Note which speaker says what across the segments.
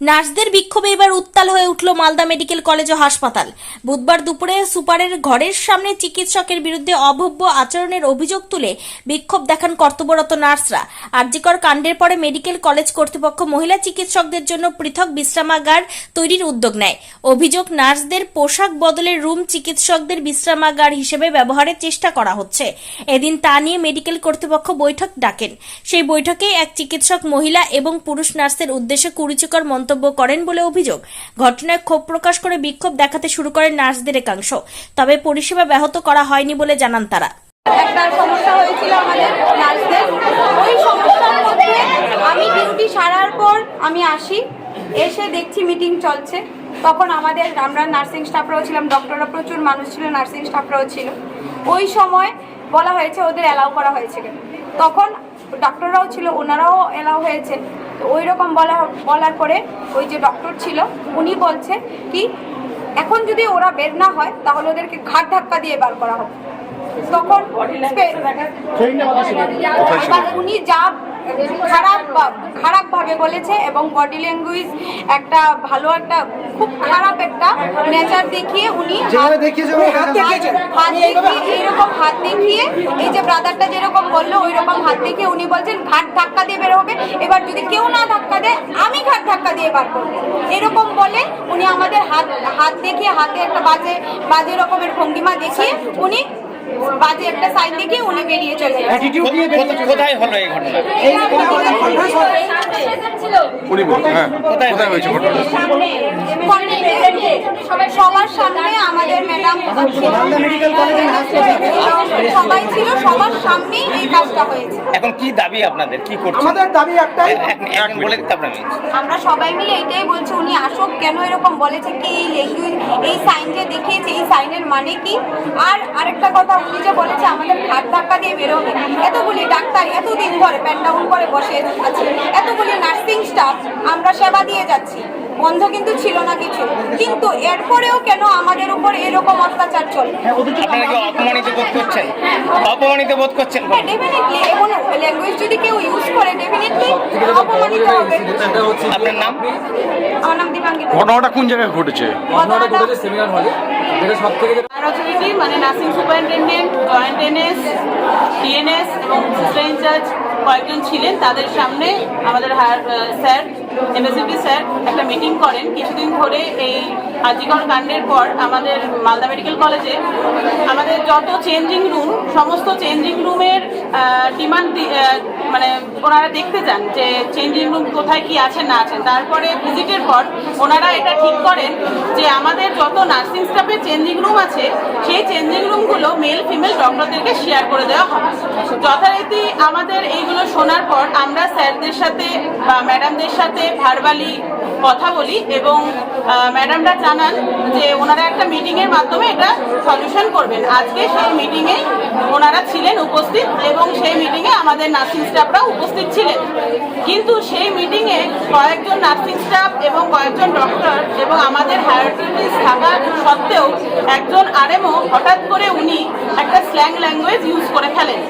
Speaker 1: নার্সদের বিক্ষোভে এবার উত্তাল হয়ে উঠল মালদা মেডিকেল কলেজ ও হাসপাতাল। বুধবার দুপুরে সুপারের ঘরের সামনে চিকিৎসকের বিরুদ্ধে অভব্য আচরণের অভিযোগ তুলে বিক্ষোভ দেখান কর্তব্যরত নার্সরা। আরজিকর কাণ্ডের পরে মেডিকেল কলেজ কর্তৃপক্ষ মহিলা চিকিৎসকদের জন্য পৃথক বিশ্রামাগার তৈরির উদ্যোগ নেয়। অভিযোগ, নার্সদের পোশাক বদলের রুম চিকিৎসকদের বিশ্রামাগার হিসেবে ব্যবহারের চেষ্টা করা হচ্ছে। এদিন তা নিয়ে মেডিকেল কর্তৃপক্ষ বৈঠক ডাকেন। সেই বৈঠকে এক চিকিৎসক মহিলা এবং পুরুষ নার্সের উদ্দেশ্যে কুরুচিকর মন্তব্য করেন বলে অভিযোগ। ঘটনায় ক্ষোভ প্রকাশ করে বিক্ষোভ দেখাতে শুরু করেন নার্সদের একাংশ। তবে পরিষেবা ব্যাহত করা হয়নি বলে জানান তারা।
Speaker 2: সমস্যা হয়েছিল আমাদের নার্সদের। ওই সমস্যার মধ্যে আমি ডিউটি সারার পর আমি আসি, এসে দেখছি মিটিং চলছে। তখন আমাদের আমরা নার্সিং স্টাফরাও ছিলাম, ডক্টররা প্রচুর মানুষ ছিল, নার্সিং স্টাফরাও ছিল। ওই সময় বলা হয়েছে ওদের অ্যালাউ করা হয়েছে তখন ডক্টররাও ছিল, ওনারাও অ্যালাউ হয়েছে তো ওই রকম বলা বলার পরে ওই যে ডক্টর ছিল উনি বলছে কি এখন যদি ওরা বের না হয় তাহলে ওদেরকে ঘাট ধাক্কা দিয়ে বার করা হবে তখন উনি যা খারাপ খারাপ ভাবে বলেছে এবং বডি ল্যাঙ্গুয়েজ একটা ভালো একটা খুব খারাপ একটা নেচার দেখিয়ে উনি এইরকম হাত দেখিয়ে এই যে ব্রাদারটা যেরকম বলল ওই রকম হাত দেখিয়ে উনি বলছেন ঘাট ধাক্কা দিয়ে বের হবে। এবার যদি কেউ না ধাক্কা দেয় আমি ঘাট ধাক্কা দিয়ে বার করব। এরকম বলে উনি আমাদের হাত হাত দেখিয়ে হাতে একটা বাজে বাজে রকমের ভঙ্গিমা দেখিয়ে উনি বাজে একটা সাইন দেখে উনি বেরিয়ে চলে
Speaker 3: কোথায় হলো এই ঘটনা?
Speaker 4: উনি হ্যাঁ কোথায়? হয়েছে ঘটনা?
Speaker 2: সবার সামনে আমাদের ম্যাডাম সবাই ছিল সামনেই এই কাজটা হয়েছে।
Speaker 3: এখন কি দাবি আপনাদের? কি করছেন?
Speaker 5: আমাদের দাবি একটাই।
Speaker 3: এক- বলে দিতে আপনাকে
Speaker 2: আমরা সবাই মিলে এটাই বলছি উনি আসুক কেন এরকম বলেছে কি এই ল্যাঙ্গুয়েজ এই সাইন যে দেখিয়েছে এই সাইনের মানে কি? আর আরেকটা কথা উনি যে বলেছে আমাদের ঘাট ধাক্কা দিয়ে বেরোবে। এতগুলি ডাক্তার এতদিন ধরে প্যান ডাউন করে বসে আছে এতগুলি নার্সিং স্টাফ আমরা সেবা দিয়ে যাচ্ছি। বন্ধ কিন্তু ছিল না কিছু। কিন্তু এরপরেও কেন আমাদের উপর এরকম অত্যাচার চলে?
Speaker 3: অপমানিত বোধ করছেন? অপমানিত বোধ করছেন
Speaker 2: হ্যাঁ ডেফিনেটলি এমন ল্যাঙ্গুয়েজ যদি কেউ ইউজ করে ডেফিনেটলি অপমানিত হবে।
Speaker 3: আপনার নাম?
Speaker 2: আমার নাম দীপাঙ্কিতা।
Speaker 4: ঘটনাটা কোন জায়গায় ঘটেছে?
Speaker 6: ঘটনাটা ঘটেছে সেমিনার হলে যেটা সব থেকে
Speaker 7: অথরিটি মানে nursing superintendent joint NS DNS এবং ইনচার্জ কয়েকজন ছিলেন। তাদের সামনে আমাদের হায়ার স্যার এমএসএপি স্যার একটা মিটিং করেন। কিছুদিন ধরে এই হাজিগড় কাণ্ডের পর আমাদের মালদা মেডিকেল কলেজে আমাদের যত চেঞ্জিং রুম সমস্ত চেঞ্জিং রুমের ডিমান্ড মানে ওনারা দেখতে যান যে চেঞ্জিং রুম কোথায় কি আছে, না আছে। তারপরে ভিজিটের পর ওনারা এটা ঠিক করেন যে আমাদের যত নার্সিং স্টাফের চেঞ্জিং রুম আছে, সেই চেঞ্জিং রুমগুলো মেল ফিমেল ডক্টরদেরকে শেয়ার করে দেওয়া হবে। যথারীতি আমাদের এইগুলো শোনার পর আমরা স্যারদের সাথে বা ম্যাডামদের সাথে ভারবালি কথা বলি এবং ম্যাডামরা জানান যে ওনারা একটা মিটিংয়ের মাধ্যমে এটা সলিউশন করবেন। আজকে সেই মিটিংয়ে ওনারা ছিলেন উপস্থিত এবং সেই মিটিংয়ে আমাদের নার্সিং স্টাফরা উপস্থিত ছিলেন। কিন্তু সেই মিটিংয়ে কয়েকজন নার্সিং স্টাফ এবং কয়েকজন ডক্টর এবং আমাদের হায়ারটিস থাকা সত্ত্বেও একজন আরএমও হঠাৎ করে উনি একটা স্ল্যাং ল্যাঙ্গুয়েজ ইউজ করে ফেলেন।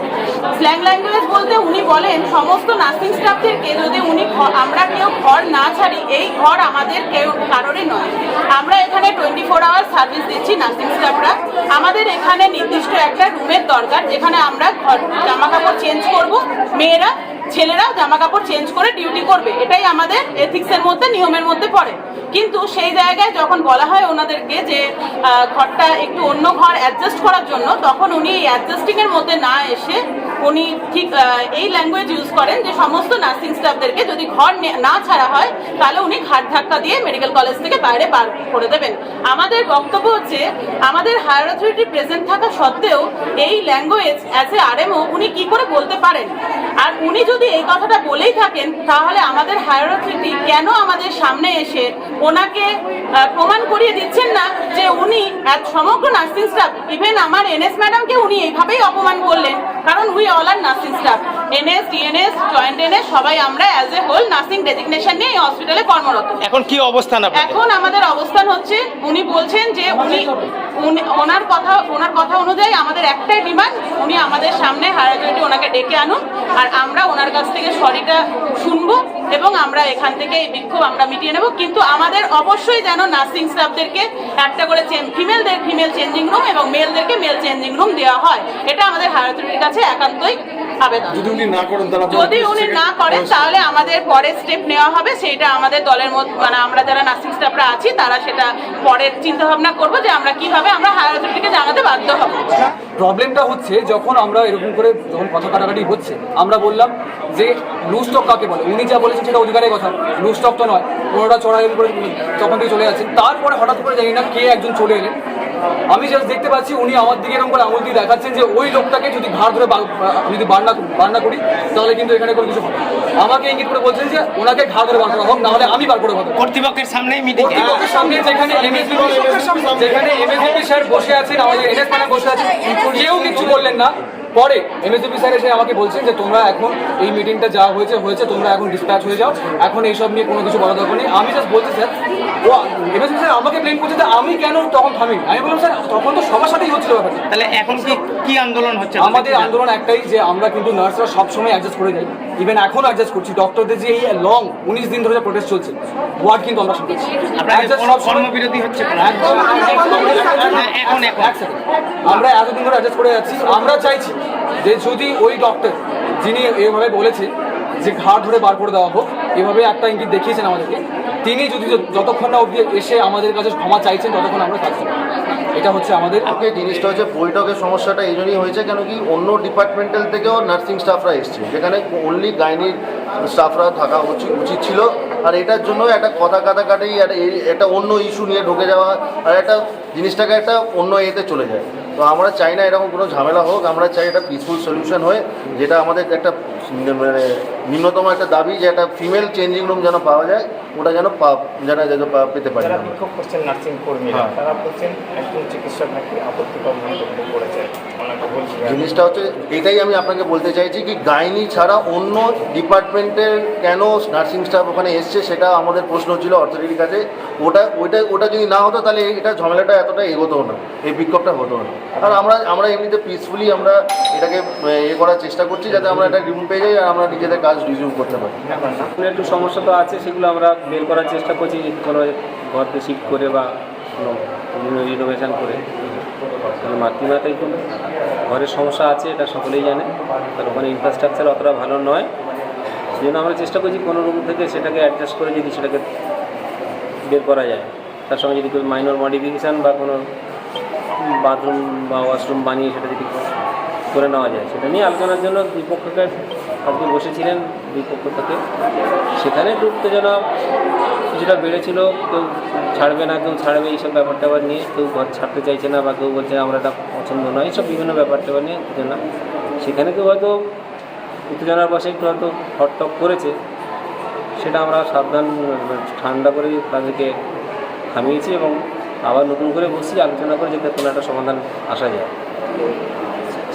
Speaker 7: স্ল্যাং ল্যাঙ্গুয়েজ বলতে উনি বলেন, সমস্ত নার্সিং স্টাফদেরকে যদি উনি আমরা কেউ ঘর না ছাড়ি, এই ঘর আমাদের কেউ কারোরই নয়। আমরা এখানে টোয়েন্টি ফোর আওয়ার সার্ভিস দিচ্ছি নার্সিং স্টাফরা আমাদের এখানে নির্দিষ্ট একটা রুমের দরকার, যেখানে আমরা ঘর জামা কাপড় চেঞ্জ করব। মেয়েরা ছেলেরাও জামা কাপড় চেঞ্জ করে ডিউটি করবে। এটাই আমাদের এথিক্সের মধ্যে, নিয়মের মধ্যে পড়ে। কিন্তু সেই জায়গায় যখন বলা হয় ওনাদেরকে যে ঘরটা একটু অন্য ঘর অ্যাডজাস্ট করার জন্য, তখন উনি এই অ্যাডজাস্টিং এর মধ্যে না এসে উনি ঠিক এই ল্যাঙ্গুয়েজ ইউজ করেন যে সমস্ত নার্সিং স্টাফদেরকে যদি ঘর নে- না ছাড়া হয়, তাহলে উনি ঘাট ধাক্কা দিয়ে মেডিকেল কলেজ থেকে বাইরে বার করে দেবেন। আমাদের বক্তব্য হচ্ছে, আমাদের হায়ার অথরিটি প্রেজেন্ট থাকা সত্ত্বেও এই ল্যাঙ্গুয়েজ অ্যাজ এ আরএমও উনি কি করে বলতে পারেন? আর উনি যদি এই কথাটা বলেই থাকেন, তাহলে আমাদের হায়ার অথরিটি কেন আমাদের সামনে এসে ওনাকে প্রমাণ করিয়ে দিচ্ছেন না যে উনি সমগ্র নার্সিং স্টাফ, ইভেন আমার এনএস ম্যাডামকে উনি এইভাবেই অপমান করলেন? কারণ we all are nursing staff NS DNS joint NS সবাই আমরা as a whole nursing designation নিয়ে এই হসপিটালে কর্মরত।
Speaker 3: এখন কি অবস্থান আপনাদের?
Speaker 7: এখন আমাদের অবস্থান হচ্ছে উনি বলছেন যে উনি ওনার কথা ওনার কথা অনুযায়ী আমাদের একটাই ডিমান্ড উনি আমাদের সামনে হায়ার ওনাকে ডেকে আনুন আর আমরা ওনার কাছ থেকে সরিটা শুনব এবং আমরা এখান থেকে এই বিক্ষোভ আমরা মিটিয়ে নেব। কিন্তু আমাদের অবশ্যই যেন নার্সিং স্টাফদেরকে একটা করে ফিমেলদের ফিমেল চেঞ্জিং রুম এবং মেলদেরকে মেল চেঞ্জিং রুম দেওয়া হয়। এটা আমাদের হায়ার অথরিটির কাছে একান্তই আবেদন।
Speaker 4: যদি উনি না করেন তাহলে
Speaker 7: যদি উনি না করেন তাহলে আমাদের পরের স্টেপ নেওয়া হবে। সেইটা আমাদের দলের মধ্যে মানে আমরা যারা নার্সিং স্টাফরা আছি তারা সেটা পরের চিন্তা ভাবনা করব যে আমরা কীভাবে আমরা হায়ার অথরিটিকে জানাতে বাধ্য হব।
Speaker 6: প্রবলেমটা হচ্ছে যখন আমরা এরকম করে যখন কথা কাটাকাটি হচ্ছে আমরা বললাম যে লুজ স্টক কাকে বলে? উনি যা বলেছেন সেটা অধিকারের কথা। লুজ স্টক তো নয় ওনারা চড়াই করে তখন থেকে চলে যাচ্ছেন তারপরে হঠাৎ করে জানি না কে একজন চলে এলেন। আমি জাস্ট দেখতে পাচ্ছি উনি আমার দিকে এরকম করে আঙুল দিয়ে দেখাচ্ছেন যে ওই লোকটাকে যদি ঘাড় ধরে যদি বান্না বান্না করি তাহলে কিন্তু এখানে কোনো কিছু হবে আমাকে ইঙ্গিত করে বলছেন যে ওনাকে ঘা ধরে বার করা হোক নাহলে আমি বার করে হবে
Speaker 3: কর্তৃপক্ষের সামনে
Speaker 6: কর্তৃপক্ষের সামনে যেখানে যেখানে এমএসপি স্যার বসে আছেন আমাদের এনএস বসে আছেন কেউ কিছু বললেন না। পরে এমএসপি স্যার এসে আমাকে বলছেন যে তোমরা এখন এই মিটিংটা যা হয়েছে হয়েছে তোমরা এখন ডিসপ্যাচ হয়ে যাও। এখন এইসব নিয়ে কোনো কিছু বলা দরকার নেই। আমি জাস্ট বলছি স্যার ও এমএসপি স্যার আমাকে ব্লেম করছে যে আমি কেন তখন থামি আমি বললাম স্যার তখন তো সবার সাথেই হচ্ছিল ব্যাপারটা।
Speaker 3: তাহলে এখন কি কি আন্দোলন হচ্ছে?
Speaker 6: আমাদের আন্দোলন একটাই যে আমরা কিন্তু নার্সরা সবসময় অ্যাডজাস্ট করে যাই। ইভেন এখন অ্যাডজাস্ট করছি। ডক্টরদের যে এই লং উনিশ দিন ধরে প্রোটেস্ট চলছে ওয়ার্ড কিন্তু আমরা শুনছি
Speaker 3: কর্মবিরতি হচ্ছে।
Speaker 6: আমরা এতদিন ধরে অ্যাডজাস্ট করে যাচ্ছি। আমরা চাইছি যে যদি ওই ডক্টর যিনি এভাবে বলেছে যে ঘাট ধরে বার করে দেওয়া হোক এভাবে একটা ইঙ্গিত দেখিয়েছেন আমাদেরকে তিনি যদি যতক্ষণ না অবধি এসে আমাদের কাছে ক্ষমা চাইছেন ততক্ষণ আমরা কাজ করব এটা হচ্ছে আমাদের
Speaker 8: আজকে জিনিসটা হচ্ছে বৈঠকের সমস্যাটা এই জন্যই হয়েছে, কেন কি অন্য ডিপার্টমেন্টাল থেকেও নার্সিং স্টাফরা এসছে যেখানে অনলি গাইনির স্টাফরা থাকা উচিত উচিত ছিল। আর এটার জন্য একটা কথা কাটাকাটি একটা অন্য ইস্যু নিয়ে ঢুকে যাওয়া, আর একটা জিনিসটাকে একটা অন্য এতে চলে যায়। তো আমরা চাই না এরকম কোনো ঝামেলা হোক, আমরা চাই একটা পিসফুল সলিউশন হয়ে, যেটা আমাদের একটা মানে ন্যূনতম একটা দাবি যে একটা ফিমেল চেঞ্জিং রুম যেন পাওয়া যায়। ওটা যেন যেন যেন পেতে পারি
Speaker 3: যারা বিক্ষোভ করছেন নার্সিং কর্মীরা
Speaker 8: হ্যাঁ।
Speaker 3: তারা বলছেন একজন চিকিৎসক নাকি আপত্তিকর মন্তব্য করেছে।
Speaker 8: জিনিসটা হচ্ছে এটাই আমি আপনাকে বলতে চাইছি কি গাইনি ছাড়া অন্য ডিপার্টমেন্টের কেন নার্সিং স্টাফ ওখানে এসছে সেটা আমাদের প্রশ্ন ছিল অর্থনীতির কাছে। ওটা ওইটা ওটা যদি না হতো তাহলে এটা ঝামেলাটা এতটা এগোতো না এই বিক্ষোভটা হতো না। আর আমরা আমরা এমনিতে পিসফুলি আমরা এটাকে এ করার চেষ্টা করছি যাতে আমরা একটা রিমুভ পেয়ে যাই আর আমরা নিজেদের কাজ রিজিউম করতে পারি।
Speaker 9: একটু সমস্যা তো আছে সেগুলো আমরা বের করার চেষ্টা করছি কোনো ঘরকে শিফট করে বা কোনো রিনোভেশন করে। মাতৃমাতাই তো ঘরের সমস্যা আছে, এটা সকলেই জানে। তার ওখানে ইনফ্রাস্ট্রাকচার অতটা ভালো নয়। সেই জন্য আমরা চেষ্টা করছি কোনো রুম থেকে সেটাকে অ্যাডজাস্ট করে যদি সেটাকে বের করা যায়। তার সঙ্গে যদি কোনো মাইনর মডিফিকেশান বা কোনো বাথরুম বা ওয়াশরুম বানিয়ে সেটা যদি করে নেওয়া যায়। সেটা নিয়ে আলোচনার জন্য দুই পক্ষকে আজকে বসেছিলেন দুই পক্ষ থেকে। সেখানে একটু উত্তেজনা কিছুটা বেড়েছিল, কেউ ছাড়বে না, কেউ ছাড়বে এইসব ব্যাপার ট্যাপার নিয়ে, কেউ ঘর ছাড়তে চাইছে না বা কেউ বলছে আমরা এটা পছন্দ নয়, এইসব বিভিন্ন ব্যাপার ট্যাপার নিয়ে উত্তেজনা সেখানে কেউ হয়তো উত্তেজনার বসে একটু হয়তো হটটক করেছে, সেটা আমরা সাবধান, ঠান্ডা করে তাদেরকে থামিয়েছি এবং আবার নতুন করে বসি আলোচনা করে যাতে কোনো একটা সমাধান আসা যায়।